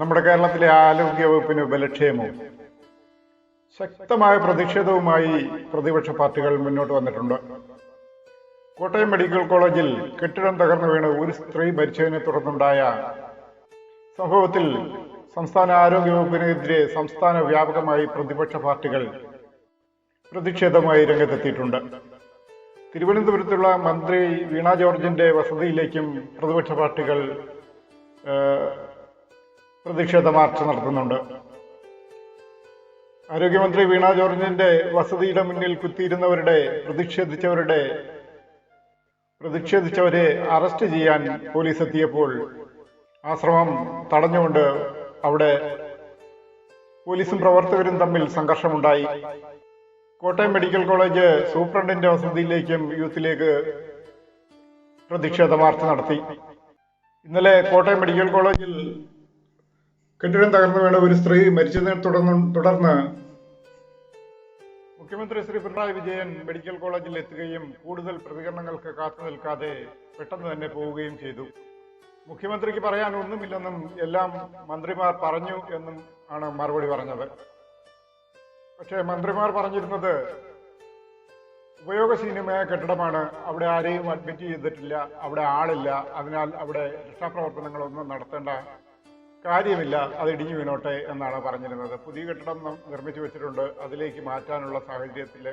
നമ്മുടെ കേരളത്തിലെ ആരോഗ്യ വകുപ്പിന് ബലക്ഷയമോ ശക്തമായ പ്രതിഷേധവുമായി പ്രതിപക്ഷ പാർട്ടികൾ മുന്നോട്ട് വന്നിട്ടുണ്ട്. കോട്ടയം മെഡിക്കൽ കോളേജിൽ കെട്ടിടം തകർന്നു വീണ് ഒരു സ്ത്രീ മരിച്ചതിനെ തുടർന്നുണ്ടായ സംഭവത്തിൽ സംസ്ഥാന ആരോഗ്യ വകുപ്പിനെതിരെ സംസ്ഥാന വ്യാപകമായി പ്രതിപക്ഷ പാർട്ടികൾ പ്രതിഷേധമായി രംഗത്തെത്തിയിട്ടുണ്ട്. തിരുവനന്തപുരത്തുള്ള മന്ത്രി വീണ ജോർജിന്റെ വസതിയിലേക്കും പ്രതിപക്ഷ പാർട്ടികൾ പ്രതിഷേധ മാർച്ച് നടത്തുന്നുണ്ട്. ആരോഗ്യമന്ത്രി വീണ ജോർജിന്റെ വസതിയുടെ മുന്നിൽ കുത്തിയിരുന്നവരുടെ പ്രതിഷേധിച്ചവരുടെ പ്രതിഷേധിച്ചവരെ അറസ്റ്റ് ചെയ്യാൻ പോലീസ് എത്തിയപ്പോൾ ആ ശ്രമം തടഞ്ഞുകൊണ്ട് അവിടെ പോലീസും പ്രവർത്തകരും തമ്മിൽ സംഘർഷമുണ്ടായി. കോട്ടയം മെഡിക്കൽ കോളേജ് സൂപ്രണ്ടിന്റെ വസതിയിലേക്കും യൂത്തിലേക്ക് പ്രതിഷേധ മാർച്ച് നടത്തി. ഇന്നലെ കോട്ടയം മെഡിക്കൽ കോളേജിൽ കെട്ടിടം തകർന്നു വീണ ഒരു സ്ത്രീ മരിച്ചതിനെ തുടർന്ന് തുടർന്ന് മുഖ്യമന്ത്രി ശ്രീ പിണറായി വിജയൻ മെഡിക്കൽ കോളേജിൽ എത്തുകയും കൂടുതൽ പ്രതികരണങ്ങൾക്ക് കാത്തു നിൽക്കാതെ പെട്ടെന്ന് തന്നെ പോവുകയും ചെയ്തു. മുഖ്യമന്ത്രിക്ക് പറയാൻ ഒന്നുമില്ലെന്നും എല്ലാം മന്ത്രിമാർ പറഞ്ഞു എന്നും ആണ് മറുപടി പറഞ്ഞത്. പക്ഷേ മന്ത്രിമാർ പറഞ്ഞിരുന്നത് ഉപയോഗശീനമായ കെട്ടിടമാണ്. അവിടെ ആരെയും അഡ്മിറ്റ് ചെയ്തിട്ടില്ല. അവിടെ ആളില്ല. അതിനാൽ അവിടെ രക്ഷാപ്രവർത്തനങ്ങളൊന്നും നടത്തേണ്ട കാര്യമില്ല അത് ഇടിഞ്ഞു വീണോട്ടെ എന്നാണ് പറഞ്ഞിരുന്നത്. പുതിയ കെട്ടിടം നിർമ്മിച്ചു വെച്ചിട്ടുണ്ട് അതിലേക്ക് മാറ്റാനുള്ള സാഹചര്യത്തിൽ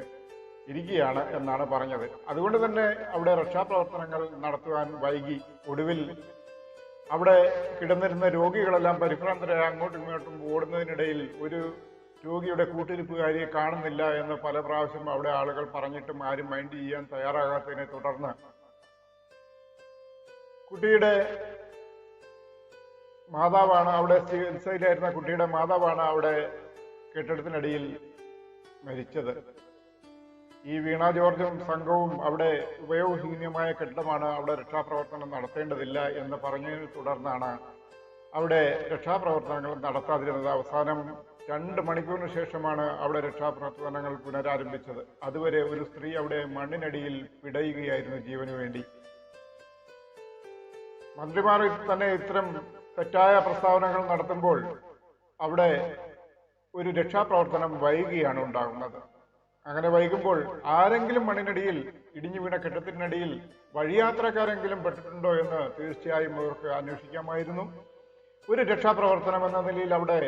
ഇരിക്കുകയാണ് എന്നാണ് പറഞ്ഞത്. അതുകൊണ്ട് തന്നെ അവിടെ രക്ഷാപ്രവർത്തനങ്ങൾ നടത്തുവാൻ വൈകി. ഒടുവിൽ അവിടെ കിടന്നിരുന്ന രോഗികളെല്ലാം പരിഭ്രാന്തരായ അങ്ങോട്ടും ഇങ്ങോട്ടും ഓടുന്നതിനിടയിൽ ഒരു രോഗിയുടെ കൂട്ടിരിപ്പുകാരിയെ കാണുന്നില്ല എന്ന് പല പ്രാവശ്യം അവിടെ ആളുകൾ പറഞ്ഞിട്ടും ആരും മൈൻഡ് ചെയ്യാൻ തയ്യാറാകാത്തതിനെ തുടർന്ന് കുട്ടിയുടെ മാതാവാണ് അവിടെ ചികിത്സയിലായിരുന്ന കുട്ടിയുടെ മാതാവാണ് അവിടെ കെട്ടിടത്തിനടിയിൽ മരിച്ചത്. ഈ വീണ ജോർജും സംഘവും അവിടെ ഉപയോഗശൂന്യമായ കെട്ടിടമാണ് അവിടെ രക്ഷാപ്രവർത്തനം നടത്തേണ്ടതില്ല എന്ന് പറഞ്ഞതിനെ തുടർന്നാണ് അവിടെ രക്ഷാപ്രവർത്തനങ്ങൾ നടത്താതിരുന്നത്. അവസാനം രണ്ട് മണിക്കൂറിന് ശേഷമാണ് അവിടെ രക്ഷാപ്രവർത്തനങ്ങൾ പുനരാരംഭിച്ചത്. അതുവരെ ഒരു സ്ത്രീ അവിടെ മണ്ണിനടിയിൽ പിടയുകയായിരുന്നു ജീവനു വേണ്ടി. മന്ത്രിമാർ തന്നെ ഇത്തരം തെറ്റായ പ്രസ്താവനകൾ നടത്തുമ്പോൾ അവിടെ ഒരു രക്ഷാപ്രവർത്തനം വൈകിയാണ് ഉണ്ടാകുന്നത്. അങ്ങനെ വൈകുമ്പോൾ ആരെങ്കിലും മണ്ണിനടിയിൽ ഇടിഞ്ഞു വീണ കെട്ടിടത്തിനടിയിൽ വഴിയാത്രക്കാരെങ്കിലും പെട്ടിട്ടുണ്ടോ എന്ന് തീർച്ചയായും അവർക്ക് അന്വേഷിക്കാമായിരുന്നു. ഒരു രക്ഷാപ്രവർത്തനം എന്ന നിലയിൽ അവിടെ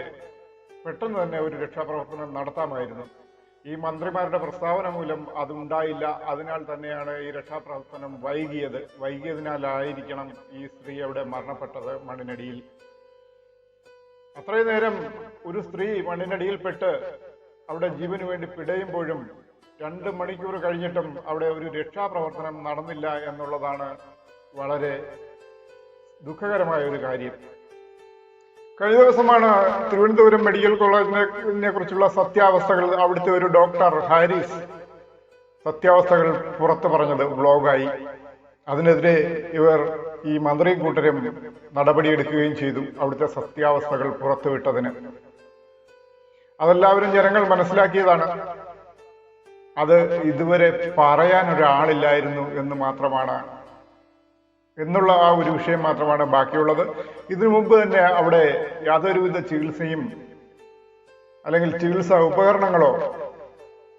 പെട്ടെന്ന് തന്നെ ഒരു രക്ഷാപ്രവർത്തനം നടത്താമായിരുന്നു. ഈ മന്ത്രിമാരുടെ പ്രസ്താവന മൂലം അതുണ്ടായില്ല അതിനാൽ തന്നെയാണ് ഈ രക്ഷാപ്രവർത്തനം വൈകിയത്. വൈകിയതിനാലായിരിക്കണം ഈ സ്ത്രീ അവിടെ മരണപ്പെട്ടത് മണ്ണിനടിയിൽ. അത്രയും നേരം ഒരു സ്ത്രീ മണ്ണിനടിയിൽപ്പെട്ട് അവിടെ ജീവന് വേണ്ടി പിടയുമ്പോഴും രണ്ട് മണിക്കൂർ കഴിഞ്ഞിട്ടും അവിടെ ഒരു രക്ഷാപ്രവർത്തനം നടന്നില്ല എന്നുള്ളതാണ് വളരെ ദുഃഖകരമായ ഒരു കാര്യം. കഴിഞ്ഞ ദിവസമാണ് തിരുവനന്തപുരം മെഡിക്കൽ കോളേജിനെ കുറിച്ചുള്ള സത്യാവസ്ഥകൾ അവിടുത്തെ ഒരു ഡോക്ടർ ഹാരിസ് സത്യാവസ്ഥകൾ പുറത്തു പറഞ്ഞത് ബ്ലോഗായി. അതിനെതിരെ ഇവർ ഈ മന്ത്രി കൂട്ടരും നടപടിയെടുക്കുകയും ചെയ്തു അവിടുത്തെ സത്യാവസ്ഥകൾ പുറത്തുവിട്ടതിന് അതെല്ലാവരും ജനങ്ങൾ മനസ്സിലാക്കിയതാണ്. അത് ഇതുവരെ പറയാൻ ഒരാളില്ലായിരുന്നു എന്ന് മാത്രമാണ് എന്നുള്ള ആ ഒരു വിഷയം മാത്രമാണ് ബാക്കിയുള്ളത്. ഇതിനു മുമ്പ് തന്നെ അവിടെ യാതൊരുവിധ ചികിത്സയും അല്ലെങ്കിൽ ചികിത്സാ ഉപകരണങ്ങളോ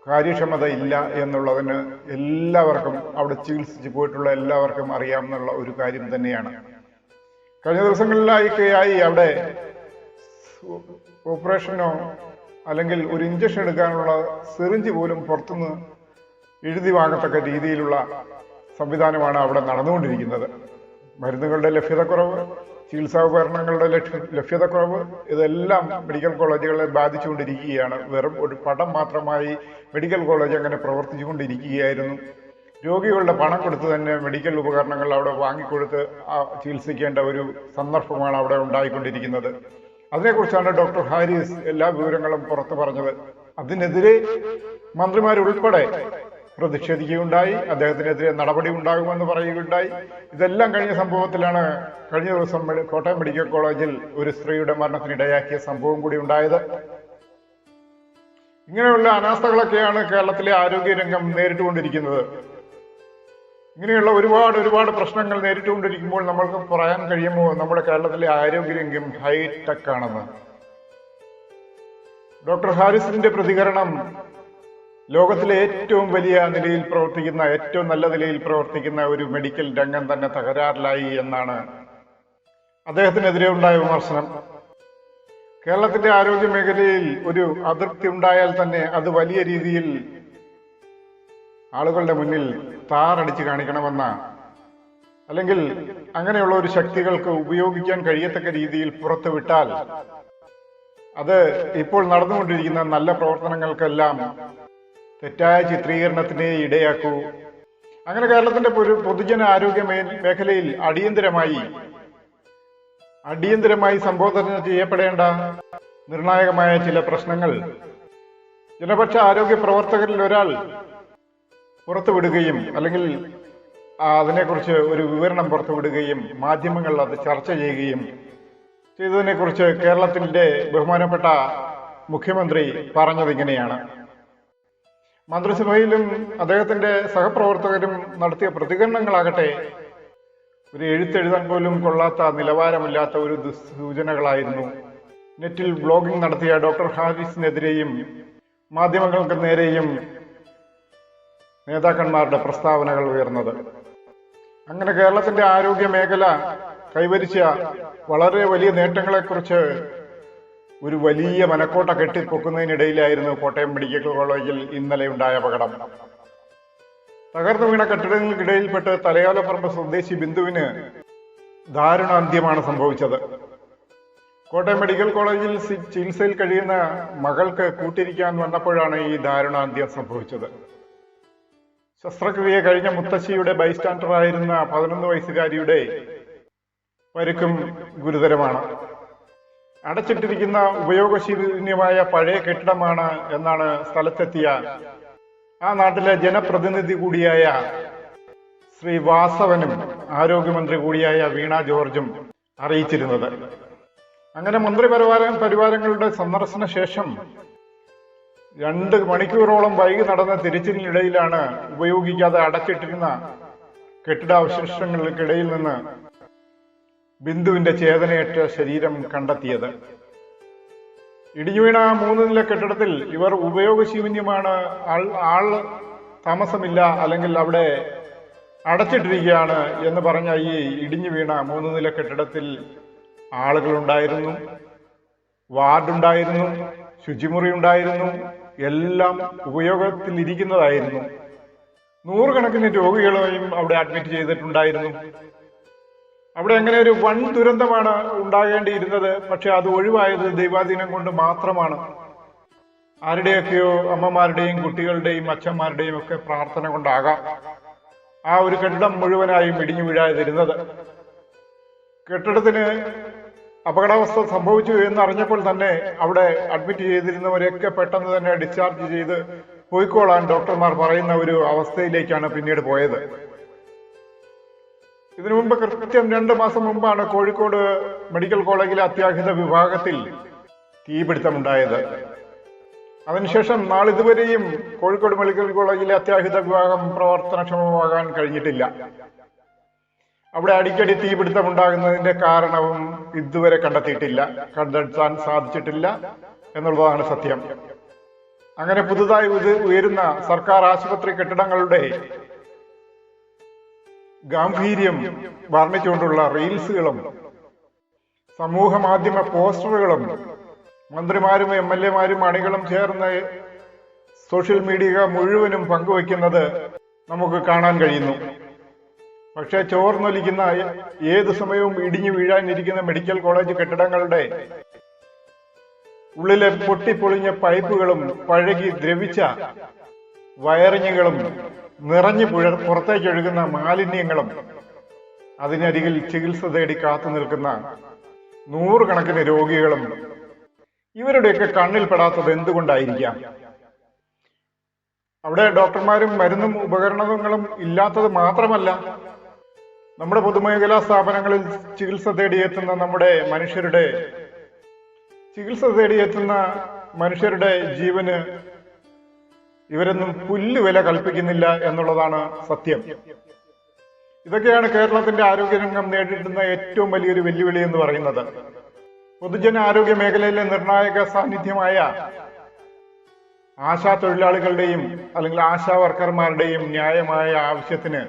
കാര്യക്ഷമത ഇല്ല എന്നുള്ളതിന് എല്ലാവർക്കും അവിടെ ചികിത്സിച്ച് പോയിട്ടുള്ള എല്ലാവർക്കും അറിയാമെന്നുള്ള ഒരു കാര്യം തന്നെയാണ്. കഴിഞ്ഞ ദിവസങ്ങളിലായിക്കെയായി അവിടെ ഓപ്പറേഷനോ അല്ലെങ്കിൽ ഒരു ഇഞ്ചക്ഷൻ എടുക്കാനുള്ള സിറിഞ്ച് പോലും പുറത്തുനിന്ന് എഴുതി വാങ്ങത്തക്ക രീതിയിലുള്ള സംവിധാനമാണ് അവിടെ നടന്നുകൊണ്ടിരിക്കുന്നത്. മരുന്നുകളുടെ ലഭ്യതക്കുറവ് ചികിത്സാ ഉപകരണങ്ങളുടെ ലഭ്യ- ലഭ്യതക്കുറവ് ഇതെല്ലാം മെഡിക്കൽ കോളേജുകളെ ബാധിച്ചുകൊണ്ടിരിക്കുകയാണ്. വെറും ഒരു പടം മാത്രമായി മെഡിക്കൽ കോളേജ് അങ്ങനെ പ്രവർത്തിച്ചുകൊണ്ടിരിക്കുകയായിരുന്നു. രോഗികളുടെ പണം കൊടുത്ത് തന്നെ മെഡിക്കൽ ഉപകരണങ്ങൾ അവിടെ വാങ്ങിക്കൊടുത്ത് ചികിത്സിക്കേണ്ട ഒരു സന്ദർഭമാണ് അവിടെ ഉണ്ടായിക്കൊണ്ടിരിക്കുന്നത്. അതിനെക്കുറിച്ചാണ് ഡോക്ടർ ഹാരിസ് എല്ലാ വിവരങ്ങളും പുറത്തു പറഞ്ഞത്. അതിനെതിരെ മന്ത്രിമാരുൾപ്പെടെ പ്രതിഷേധിക്കുകയുണ്ടായി. അദ്ദേഹത്തിനെതിരെ നടപടി ഉണ്ടാകുമെന്ന് പറയുകയുണ്ടായി. ഇതെല്ലാം കഴിഞ്ഞ സംഭവത്തിലാണ് കഴിഞ്ഞ ദിവസം കോട്ടയം മെഡിക്കൽ കോളേജിൽ ഒരു സ്ത്രീയുടെ മരണത്തിനിടയാക്കിയ സംഭവം കൂടി ഉണ്ടായത്. ഇങ്ങനെയുള്ള അനാസ്ഥകളൊക്കെയാണ് കേരളത്തിലെ ആരോഗ്യരംഗം നേരിട്ടുകൊണ്ടിരിക്കുന്നത്. ഇങ്ങനെയുള്ള ഒരുപാട് ഒരുപാട് പ്രശ്നങ്ങൾ നേരിട്ടുകൊണ്ടിരിക്കുമ്പോൾ നമ്മൾക്ക് പറയാൻ കഴിയുമോ? നമ്മുടെ കേരളത്തിലെ ആരോഗ്യരംഗം ഹൈടെക് ആണെന്ന്. ഡോക്ടർ ഹാരിസിന്റെ പ്രതികരണം ലോകത്തിലെ ഏറ്റവും വലിയ നിലയിൽ പ്രവർത്തിക്കുന്ന ഏറ്റവും നല്ല നിലയിൽ പ്രവർത്തിക്കുന്ന ഒരു മെഡിക്കൽ രംഗം തന്നെ തകരാറിലായി എന്നാണ് അദ്ദേഹത്തിനെതിരെ ഉണ്ടായ വിമർശനം. കേരളത്തിന്റെ ആരോഗ്യ മേഖലയിൽ ഒരു അതൃപ്തി ഉണ്ടായാൽ തന്നെ അത് വലിയ രീതിയിൽ ആളുകളുടെ മുന്നിൽ താറടിച്ച് കാണിക്കണമെന്ന അല്ലെങ്കിൽ അങ്ങനെയുള്ള ഒരു ശക്തികൾക്ക് ഉപയോഗിക്കാൻ കഴിയത്തക്ക രീതിയിൽ പുറത്തുവിട്ടാൽ അത് ഇപ്പോൾ നടന്നുകൊണ്ടിരിക്കുന്ന നല്ല പ്രവർത്തനങ്ങൾക്കെല്ലാം തെറ്റായ ചിത്രീകരണത്തിന് ഇടയാക്കൂ. അങ്ങനെ കേരളത്തിന്റെ പൊതുജന ആരോഗ്യ മേഖലയിൽ അടിയന്തരമായി അടിയന്തരമായി സംബോധന ചെയ്യപ്പെടേണ്ട നിർണായകമായ ചില പ്രശ്നങ്ങൾ. ജനപക്ഷ ആരോഗ്യ പ്രവർത്തകരിൽ ഒരാൾ പുറത്തുവിടുകയും അല്ലെങ്കിൽ അതിനെക്കുറിച്ച് ഒരു വിവരണം പുറത്തുവിടുകയും മാധ്യമങ്ങൾ അത് ചർച്ച ചെയ്യുകയും ചെയ്തതിനെക്കുറിച്ച് കേരളത്തിന്റെ ബഹുമാനപ്പെട്ട മുഖ്യമന്ത്രി പറഞ്ഞത് ഇങ്ങനെയാണ് മന്ത്രിസഭയിലും അദ്ദേഹത്തിന്റെ സഹപ്രവർത്തകരും നടത്തിയ പ്രതികരണങ്ങളാകട്ടെ ഒരു എഴുത്തെഴുതാൻ പോലും കൊള്ളാത്ത നിലവാരമില്ലാത്ത ഒരു ദുസ്സൂചനകളായിരുന്നു. നെറ്റിൽ ബ്ലോഗിംഗ് നടത്തിയ ഡോക്ടർ ഹാരിസിനെതിരെയും മാധ്യമങ്ങൾക്ക് നേരെയും നേതാക്കന്മാരുടെ പ്രസ്താവനകൾ ഉയർന്നത്. അങ്ങനെ കേരളത്തിന്റെ ആരോഗ്യ മേഖല കൈവരിച്ച വളരെ വലിയ നേട്ടങ്ങളെക്കുറിച്ച് ഒരു വലിയ മനക്കോട്ട കെട്ടിപ്പൊക്കുന്നതിനിടയിലായിരുന്നു കോട്ടയം മെഡിക്കൽ കോളേജിൽ ഇന്നലെ ഉണ്ടായ അപകടം. തകർന്നു വീണ കെട്ടിടങ്ങൾക്കിടയിൽപ്പെട്ട് തലയോലപ്പറമ്പ് സ്വദേശി ബിന്ദുവിന് ദാരുണാന്ത്യമാണ് സംഭവിച്ചത്. കോട്ടയം മെഡിക്കൽ കോളേജിൽ ചികിത്സയിൽ കഴിയുന്ന മകൾക്ക് കൂട്ടിരിക്കാൻ വന്നപ്പോഴാണ് ഈ ദാരുണാന്ത്യം സംഭവിച്ചത്. ശസ്ത്രക്രിയ കഴിഞ്ഞ മുത്തശ്ശിയുടെ ബൈസ്റ്റാൻഡറായിരുന്ന പതിനൊന്ന് വയസ്സുകാരിയുടെ പരുക്കും ഗുരുതരമാണ്. അടച്ചിട്ടിരിക്കുന്ന ഉപയോഗശൂന്യമായ പഴയ കെട്ടിടമാണ് എന്നാണ് സ്ഥലത്തെത്തിയ ആ നാട്ടിലെ ജനപ്രതിനിധി കൂടിയായ ശ്രീ വാസവനും ആരോഗ്യമന്ത്രി കൂടിയായ വീണ ജോർജും അറിയിച്ചിരുന്നത്. അങ്ങനെ മന്ത്രി പരിവാര പരിവാരങ്ങളുടെ സന്ദർശന ശേഷം രണ്ട് മണിക്കൂറോളം വൈകി നടന്ന തിരിച്ചിലിനിടയിലാണ് ഉപയോഗിക്കാതെ അടച്ചിട്ടിരുന്ന കെട്ടിടാവശിഷ്ടങ്ങൾക്കിടയിൽ നിന്ന് ബിന്ദുവിന്റെ ചേതനയേറ്റ ശരീരം കണ്ടെത്തിയത്. ഇടിഞ്ഞുവീണ മൂന്ന് നില കെട്ടിടത്തിൽ ഇവർ ഉപയോഗശൂന്യമാണ്. ആൾ ആൾ താമസമില്ല അല്ലെങ്കിൽ അവിടെ അടച്ചിട്ടിരിക്കുകയാണ് എന്ന് പറഞ്ഞ ഈ ഇടിഞ്ഞു വീണ മൂന്ന് നില കെട്ടിടത്തിൽ ആളുകളുണ്ടായിരുന്നു. വാർഡുണ്ടായിരുന്നു ശുചിമുറി ഉണ്ടായിരുന്നു എല്ലാം ഉപയോഗത്തിൽ ഇരിക്കുന്നതായിരുന്നു നൂറുകണക്കിന് രോഗികളെയും അവിടെ അഡ്മിറ്റ് ചെയ്തിട്ടുണ്ടായിരുന്നു. അവിടെ അങ്ങനെ ഒരു വൻ ദുരന്തമാണ് ഉണ്ടാകേണ്ടിയിരുന്നത്. പക്ഷെ അത് ഒഴിവായത് ദൈവാധീനം കൊണ്ട് മാത്രമാണ്. ആരുടെയൊക്കെയോ അമ്മമാരുടെയും കുട്ടികളുടെയും അച്ഛന്മാരുടെയും ഒക്കെ പ്രാർത്ഥന കൊണ്ടാകാം ആ ഒരു കെട്ടിടം മുഴുവനായും ഇടിഞ്ഞു വീഴാതിരുന്നത്. കെട്ടിടത്തിന് അപകടാവസ്ഥ സംഭവിച്ചു എന്നറിഞ്ഞപ്പോൾ തന്നെ അവിടെ അഡ്മിറ്റ് ചെയ്തിരുന്നവരെയൊക്കെ പെട്ടെന്ന് തന്നെ ഡിസ്ചാർജ് ചെയ്ത് പോയിക്കോളാൻ ഡോക്ടർമാർ പറയുന്ന ഒരു അവസ്ഥയിലേക്കാണ് പിന്നീട് പോയത്. ഇതിനു മുമ്പ് കൃത്യം രണ്ട് മാസം മുമ്പാണ് കോഴിക്കോട് മെഡിക്കൽ കോളേജിലെ അത്യാഹിത വിഭാഗത്തിൽ തീപിടുത്തമുണ്ടായത്. അതിനുശേഷം നാളിതുവരെയും കോഴിക്കോട് മെഡിക്കൽ കോളേജിലെ അത്യാഹിത വിഭാഗം പ്രവർത്തനക്ഷമമാകാൻ കഴിഞ്ഞിട്ടില്ല. അവിടെ അടിക്കടി തീപിടുത്തമുണ്ടാകുന്നതിന്റെ കാരണവും ഇതുവരെ കണ്ടെത്തിയിട്ടില്ല. കണ്ടെത്താൻ സാധിച്ചിട്ടില്ല എന്നുള്ളതാണ് സത്യം. അങ്ങനെ പുതുതായി ഉയരുന്ന സർക്കാർ ആശുപത്രി കെട്ടിടങ്ങളുടെ ഗാംഭീര്യം വർണിച്ചുകൊണ്ടുള്ള റീൽസുകളും സമൂഹ മാധ്യമ പോസ്റ്ററുകളും മന്ത്രിമാരും എം എൽ എമാരും അണികളും ചേർന്ന് സോഷ്യൽ മീഡിയ മുഴുവനും പങ്കുവയ്ക്കുന്നത് നമുക്ക് കാണാൻ കഴിയുന്നു. പക്ഷേ ചോർന്നൊലിക്കുന്ന ഏത് സമയവും ഇടിഞ്ഞു വീഴാനിരിക്കുന്ന മെഡിക്കൽ കോളേജ് കെട്ടിടങ്ങളുടെ ഉള്ളിലെ പൊട്ടിപ്പൊളിഞ്ഞ പൈപ്പുകളും പഴകി ദ്രവിച്ച വയറിങ്ങുകളും നിറഞ്ഞു പുഴ പുറത്തേക്ക് ഒഴുകുന്ന മാലിന്യങ്ങളും അതിനരികിൽ ചികിത്സ തേടി കാത്തു നിൽക്കുന്ന നൂറുകണക്കിന് രോഗികളും ഇവരുടെയൊക്കെ കണ്ണിൽപ്പെടാത്തത് എന്തുകൊണ്ടായിരിക്കാം? അവിടെ ഡോക്ടർമാരും മരുന്നും ഉപകരണങ്ങളും ഇല്ലാത്തത് മാത്രമല്ല നമ്മുടെ പൊതുമേഖലാ സ്ഥാപനങ്ങളിൽ ചികിത്സ തേടിയെത്തുന്ന നമ്മുടെ മനുഷ്യരുടെ ചികിത്സ തേടിയെത്തുന്ന മനുഷ്യരുടെ ജീവന് ഇവരൊന്നും പുല്ല് വില കൽപ്പിക്കുന്നില്ല എന്നുള്ളതാണ് സത്യം. ഇതൊക്കെയാണ് കേരളത്തിന്റെ ആരോഗ്യരംഗം നേരിടുന്ന ഏറ്റവും വലിയൊരു വെല്ലുവിളി എന്ന് പറയുന്നത്. പൊതുജന ആരോഗ്യ മേഖലയിലെ നിർണായക സാന്നിധ്യമായ ആശാ തൊഴിലാളികളുടെയും അല്ലെങ്കിൽ ആശാ വർക്കർമാരുടെയും ന്യായമായ ആവശ്യത്തിന്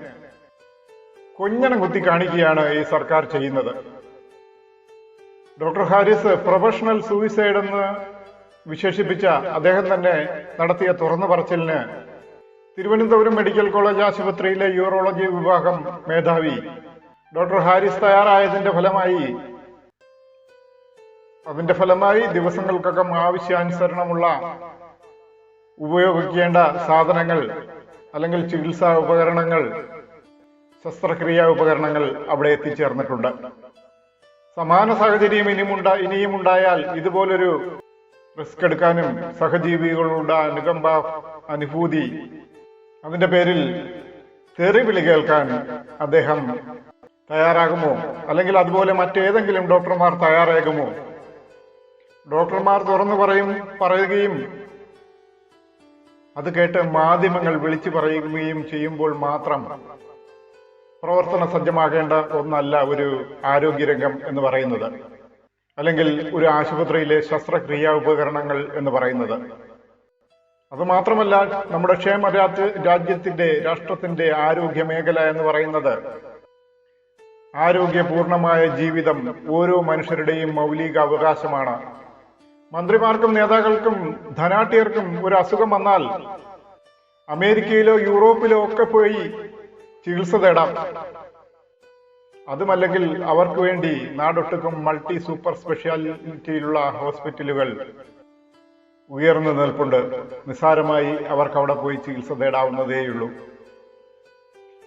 കൊഞ്ഞണം കുത്തി കാണിക്കുകയാണ് ഈ സർക്കാർ ചെയ്യുന്നത്. ഡോക്ടർ ഹാരിസ് പ്രൊഫഷണൽ സൂയിസൈഡ് എന്ന് വിശേഷിപ്പിച്ച അദ്ദേഹം തന്നെ നടത്തിയ തുറന്നു പറച്ചിലിന് തിരുവനന്തപുരം മെഡിക്കൽ കോളേജ് ആശുപത്രിയിലെ യൂറോളജി വിഭാഗം മേധാവി ഡോക്ടർ ഹാരിസ് തയ്യാറായതിന്റെ ഫലമായി അതിന്റെ ഫലമായി ദിവസങ്ങൾക്കകം ആവശ്യാനുസരണമുള്ള ഉപയോഗിക്കേണ്ട സാധനങ്ങൾ അല്ലെങ്കിൽ ചികിത്സാ ഉപകരണങ്ങൾ ശസ്ത്രക്രിയാ ഉപകരണങ്ങൾ അവിടെ എത്തിച്ചേർന്നിട്ടുണ്ട്. സമാന സാഹചര്യം ഇനിയുമുണ്ട ഇനിയുമുണ്ടായാൽ ഇതുപോലൊരു റിസ്ക് എടുക്കാനും സഹജീവികളുടെ അനുകമ്പ അനുഭൂതി. അതിന്റെ പേരിൽ തെറി വിളി കേൾക്കാൻ അദ്ദേഹം തയ്യാറാകുമോ? അല്ലെങ്കിൽ അതുപോലെ മറ്റേതെങ്കിലും ഡോക്ടർമാർ തയ്യാറാകുമോ? ഡോക്ടർമാർ തുറന്നു പറയും പറയുകയും അത് കേട്ട് മാധ്യമങ്ങൾ വിളിച്ചു പറയുകയും ചെയ്യുമ്പോൾ മാത്രം പ്രവർത്തന സജ്ജമാകേണ്ട ഒന്നല്ല ഒരു ആരോഗ്യരംഗം എന്ന് പറയുന്നത്. അല്ലെങ്കിൽ ഒരു ആശുപത്രിയിലെ ശസ്ത്രക്രിയാ ഉപകരണങ്ങൾ എന്ന് പറയുന്നത്. അത് മാത്രമല്ല നമ്മുടെ ക്ഷേമ രാജ്യത്തിന്റെ രാഷ്ട്രത്തിന്റെ ആരോഗ്യ മേഖല എന്ന് പറയുന്നത് ആരോഗ്യപൂർണമായ ജീവിതം ഓരോ മനുഷ്യരുടെയും മൗലിക അവകാശമാണ്. മന്ത്രിമാർക്കും നേതാക്കൾക്കും ധനാട്ടിയർക്കും ഒരു അസുഖം വന്നാൽ അമേരിക്കയിലോ യൂറോപ്പിലോ ഒക്കെ പോയി ചികിത്സ തേടാം. അതുമല്ലെങ്കിൽ അവർക്ക് വേണ്ടി നാടൊട്ടുക്കും മൾട്ടി സൂപ്പർ സ്പെഷ്യാലിറ്റിയിലുള്ള ഹോസ്പിറ്റലുകൾ ഉയർന്നു നിൽപ്പുണ്ട്. നിസ്സാരമായി അവർക്ക് അവിടെ പോയി ചികിത്സ തേടാവുന്നതേയുള്ളൂ.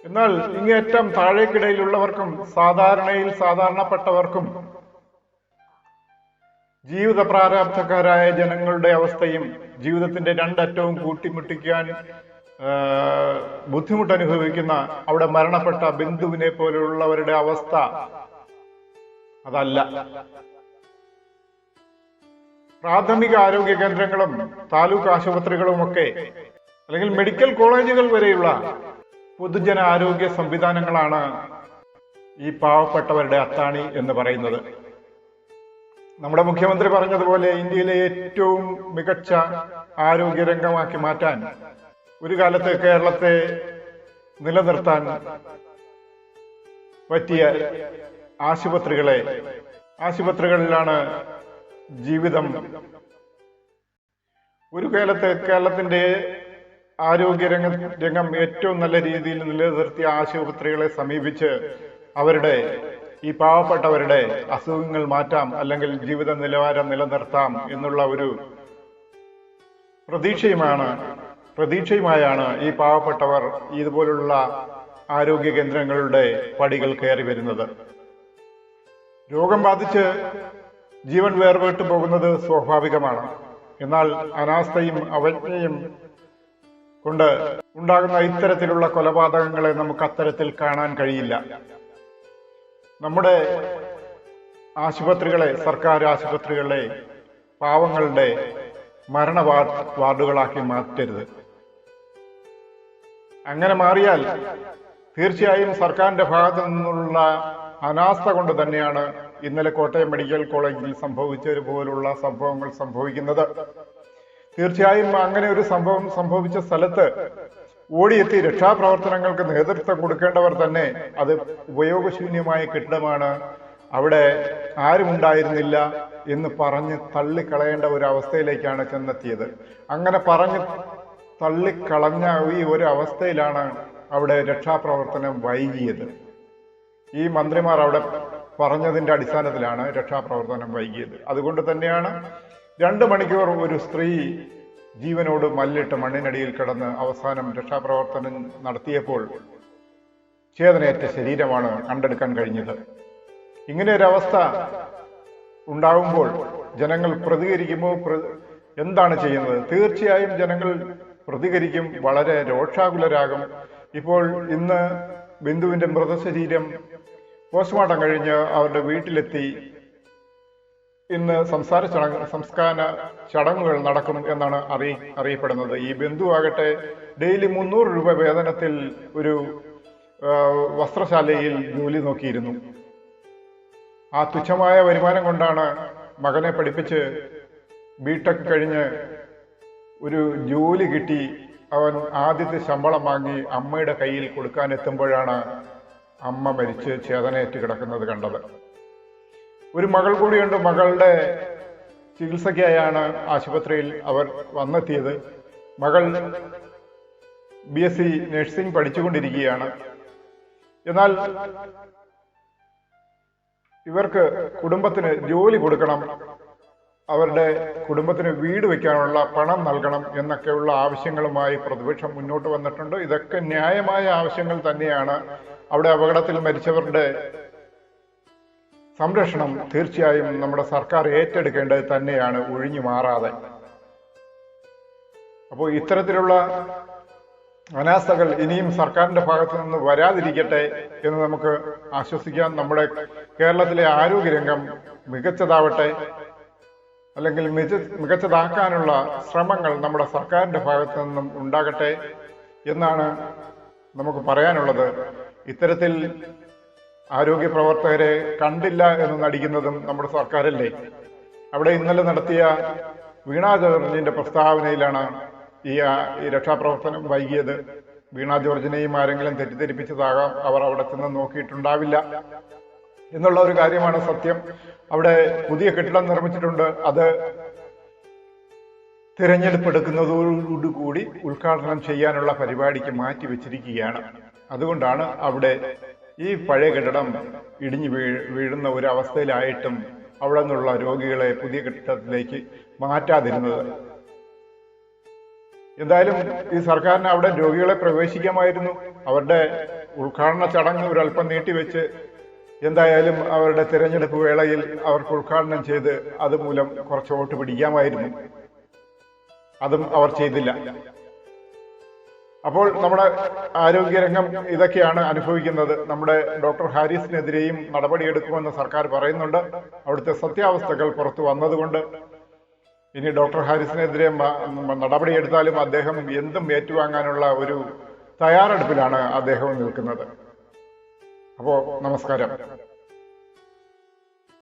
എന്നാൽ ഇങ്ങേറ്റം താഴേക്കിടയിലുള്ളവർക്കും സാധാരണയിൽ സാധാരണപ്പെട്ടവർക്കും ജീവിത പ്രാരാബ്ധക്കാരായ ജനങ്ങളുടെ അവസ്ഥയും ജീവിതത്തിന്റെ രണ്ടറ്റവും കൂട്ടിമുട്ടിക്കാൻ ബുദ്ധിമുട്ട് അനുഭവിക്കുന്ന അവിടെ മരണപ്പെട്ട ബന്ധുവിനെ പോലെയുള്ളവരുടെ അവസ്ഥ അതല്ല. പ്രാഥമിക ആരോഗ്യ കേന്ദ്രങ്ങളും താലൂക്ക് ആശുപത്രികളും ഒക്കെ അല്ലെങ്കിൽ മെഡിക്കൽ കോളേജുകൾ വരെയുള്ള പൊതുജന ആരോഗ്യ സംവിധാനങ്ങളാണ് ഈ പാവപ്പെട്ടവരുടെ അത്താണി എന്ന് പറയുന്നത്. നമ്മുടെ മുഖ്യമന്ത്രി പറഞ്ഞതുപോലെ ഇന്ത്യയിലെ ഏറ്റവും മികച്ച ആരോഗ്യരംഗമാക്കി മാറ്റാൻ ഒരു കാലത്ത് കേരളത്തെ നിലനിർത്താൻ പറ്റിയ ആശുപത്രികളെ ആശുപത്രികളിലാണ് ജീവിതം. ഒരു കാലത്ത് കേരളത്തിന്റെ ആരോഗ്യ രംഗ രംഗം ഏറ്റവും നല്ല രീതിയിൽ നിലനിർത്തിയ ആശുപത്രികളെ സമീപിച്ച് അവരുടെ ഈ പാവപ്പെട്ടവരുടെ അസുഖങ്ങൾ മാറ്റാം അല്ലെങ്കിൽ ജീവിത നിലവാരം നിലനിർത്താം എന്നുള്ള ഒരു പ്രതീക്ഷയുമാണ് പ്രതീക്ഷയുമായാണ് ഈ പാവപ്പെട്ടവർ ഇതുപോലുള്ള ആരോഗ്യ കേന്ദ്രങ്ങളുടെ പടികൾ കയറി വരുന്നത്. രോഗം ബാധിച്ച് ജീവൻ വേർപെട്ടു പോകുന്നത് സ്വാഭാവികമാണ്. എന്നാൽ അനാസ്ഥയും അവജ്ഞയും കൊണ്ട് ഉണ്ടാകുന്ന ഇത്തരത്തിലുള്ള കൊലപാതകങ്ങളെ നമുക്ക് അത്തരത്തിൽ കാണാൻ കഴിയില്ല. നമ്മുടെ ആശുപത്രികളെ സർക്കാർ ആശുപത്രികളെ പാവങ്ങളുടെ മരണ വാർഡ് വാർഡുകളാക്കി മാറ്റരുത്. അങ്ങനെ മാറിയാൽ തീർച്ചയായും സർക്കാരിന്റെ ഭാഗത്തു നിന്നുള്ള അനാസ്ഥ കൊണ്ട് തന്നെയാണ് ഇന്നലെ കോട്ടയം മെഡിക്കൽ കോളേജിൽ സംഭവിച്ചതുപോലുള്ള സംഭവങ്ങൾ സംഭവിക്കുന്നത്. തീർച്ചയായും അങ്ങനെ ഒരു സംഭവം സംഭവിച്ച സ്ഥലത്ത് ഓടിയെത്തി രക്ഷാപ്രവർത്തനങ്ങൾക്ക് നേതൃത്വം കൊടുക്കേണ്ടവർ തന്നെ അത് ഉപയോഗശൂന്യമായ കെട്ടിടമാണ്. അവിടെ ആരുമുണ്ടായിരുന്നില്ല എന്ന് പറഞ്ഞ് തള്ളിക്കളയേണ്ട ഒരു അവസ്ഥയിലേക്കാണ് ചെന്നെത്തിയത്. അങ്ങനെ പറഞ്ഞ് തള്ളിക്കളഞ്ഞ ഈ ഒരു അവസ്ഥയിലാണ് അവിടെ രക്ഷാപ്രവർത്തനം വൈകിയത്. ഈ മന്ത്രിമാർ അവിടെ പറഞ്ഞതിന്റെ അടിസ്ഥാനത്തിലാണ് രക്ഷാപ്രവർത്തനം വൈകിയത്. അതുകൊണ്ട് തന്നെയാണ് രണ്ട് മണിക്കൂർ ഒരു സ്ത്രീ ജീവനോട് മല്ലിട്ട് മണ്ണിനടിയിൽ കിടന്ന് അവസാനം രക്ഷാപ്രവർത്തനം നടത്തിയപ്പോൾ ചേതനയേറ്റ ശരീരമാണ് കണ്ടെടുക്കാൻ കഴിഞ്ഞത്. ഇങ്ങനെ ഒരു അവസ്ഥ ഉണ്ടാകുമ്പോൾ ജനങ്ങൾ പ്രതികരിക്കുമ്പോൾ എന്താണ് ചെയ്യുന്നത്? തീർച്ചയായും ജനങ്ങൾ പ്രതികരിക്കും വളരെ രോഷാകുലരാകും. ഇപ്പോൾ ഇന്ന് ബിന്ദുവിന്റെ മൃതശരീരം പോസ്റ്റ്മോർട്ടം കഴിഞ്ഞ് അവരുടെ വീട്ടിലെത്തി. ഇന്ന് സംസാര ചടങ്ങ് സംസ്കാര ചടങ്ങുകൾ നടക്കും എന്നാണ് അറിയി അറിയപ്പെടുന്നത്. ഈ ബന്ധു ആകട്ടെ ഡെയിലി മുന്നൂറ് രൂപ വേതനത്തിൽ ഒരു വസ്ത്രശാലയിൽ ജോലി നോക്കിയിരുന്നു. ആ തുച്ഛമായ വരുമാനം കൊണ്ടാണ് മകനെ പഠിപ്പിച്ച് ബിടെക് കഴിഞ്ഞ് ഒരു ജോലി കിട്ടി. അവൻ ആദ്യത്തെ ശമ്പളം വാങ്ങി അമ്മയുടെ കയ്യിൽ കൊടുക്കാൻ എത്തുമ്പോഴാണ് അമ്മ മരിച്ച് ചേതനയേറ്റ് കിടക്കുന്നത് കണ്ടത്. ഒരു മകൾ കൂടിയുണ്ട്. മകളുടെ ചികിത്സയ്ക്കായാണ് ആശുപത്രിയിൽ അവർ വന്നെത്തിയത്. മകൾ ബി എസ് സി നഴ്സിംഗ് പഠിച്ചുകൊണ്ടിരിക്കുകയാണ്. എന്നാൽ ഇവർക്ക് കുടുംബത്തിന് ജോലി കൊടുക്കണം. അവരുടെ കുടുംബത്തിന് വീട് വെക്കാനുള്ള പണം നൽകണം എന്നൊക്കെയുള്ള ആവശ്യങ്ങളുമായി പ്രതിപക്ഷം മുന്നോട്ട് വന്നിട്ടുണ്ട്. ഇതൊക്കെ ന്യായമായ ആവശ്യങ്ങൾ തന്നെയാണ്. അവിടെ അപകടത്തിൽ മരിച്ചവരുടെ സംരക്ഷണം തീർച്ചയായും നമ്മുടെ സർക്കാർ ഏറ്റെടുക്കേണ്ടത് തന്നെയാണ് ഒഴിഞ്ഞു മാറാതെ. അപ്പോൾ ഇത്തരത്തിലുള്ള അനാസ്ഥകൾ ഇനിയും സർക്കാരിന്റെ ഭാഗത്തു നിന്ന് വരാതിരിക്കട്ടെ എന്ന് നമുക്ക് ആശ്വസിക്കാം. നമ്മുടെ കേരളത്തിലെ ആരോഗ്യരംഗം മികച്ചതാവട്ടെ. അല്ലെങ്കിൽ മിക മികച്ചതാക്കാനുള്ള ശ്രമങ്ങൾ നമ്മുടെ സർക്കാരിന്റെ ഭാഗത്തു നിന്നും ഉണ്ടാകട്ടെ എന്നാണ് നമുക്ക് പറയാനുള്ളത്. ഇത്തരത്തിൽ ആരോഗ്യ പ്രവർത്തകരെ കണ്ടില്ല എന്ന് നടിക്കുന്നതും നമ്മുടെ സർക്കാരല്ലേ? അവിടെ ഇന്നലെ നടത്തിയ വീണാ ജോർജിന്റെ പ്രസ്താവനയിലാണ് ഈ രക്ഷാപ്രവർത്തനം വൈകിയത്. വീണാ ജോർജിനെയും ആരെങ്കിലും തെറ്റിദ്ധരിപ്പിച്ചതാകാം. അവർ അവിടെ ചെന്ന് നോക്കിയിട്ടുണ്ടാവില്ല. എന്നുള്ള ഒരു കാര്യമാണ് സത്യം. അവിടെ പുതിയ കെട്ടിടം നിർമ്മിച്ചിട്ടുണ്ട്. അത് തിരഞ്ഞെടുപ്പ് എടുക്കുന്നതോടുകൂടി ഉദ്ഘാടനം ചെയ്യാനുള്ള പരിപാടിക്ക് മാറ്റി വെച്ചിരിക്കുകയാണ്. അതുകൊണ്ടാണ് അവിടെ ഈ പഴയ കെട്ടിടം ഇടിഞ്ഞു വീ വീഴുന്ന ഒരു അവിടെ നിന്നുള്ള രോഗികളെ പുതിയ കെട്ടിടത്തിലേക്ക് മാറ്റാതിരുന്നത്. എന്തായാലും ഈ സർക്കാരിന് അവിടെ രോഗികളെ പ്രവേശിക്കാമായിരുന്നു. അവരുടെ ഉദ്ഘാടന ചടങ്ങ് ഒരല്പം നീട്ടിവെച്ച് എന്തായാലും അവരുടെ തിരഞ്ഞെടുപ്പ് വേളയിൽ അവർക്ക് ഉദ്ഘാടനം ചെയ്ത് അതുമൂലം കുറച്ച് വോട്ട് പിടിക്കാമായിരുന്നു. അതും അവർ ചെയ്തില്ല. അപ്പോൾ നമ്മുടെ ആരോഗ്യരംഗം ഇതൊക്കെയാണ് അനുഭവിക്കുന്നത്. നമ്മുടെ ഡോക്ടർ ഹാരിസിനെതിരെയും നടപടിയെടുക്കുമെന്ന് സർക്കാർ പറയുന്നുണ്ട്. അവിടുത്തെ സത്യാവസ്ഥകൾ പുറത്തു വന്നതുകൊണ്ട് ഇനി ഡോക്ടർ ഹാരിസിനെതിരെ നടപടിയെടുത്താലും അദ്ദേഹം എന്തും ഏറ്റുവാങ്ങാനുള്ള ഒരു തയ്യാറെടുപ്പിലാണ് അദ്ദേഹം നിൽക്കുന്നത്. അപ്പോ നമസ്കാരം.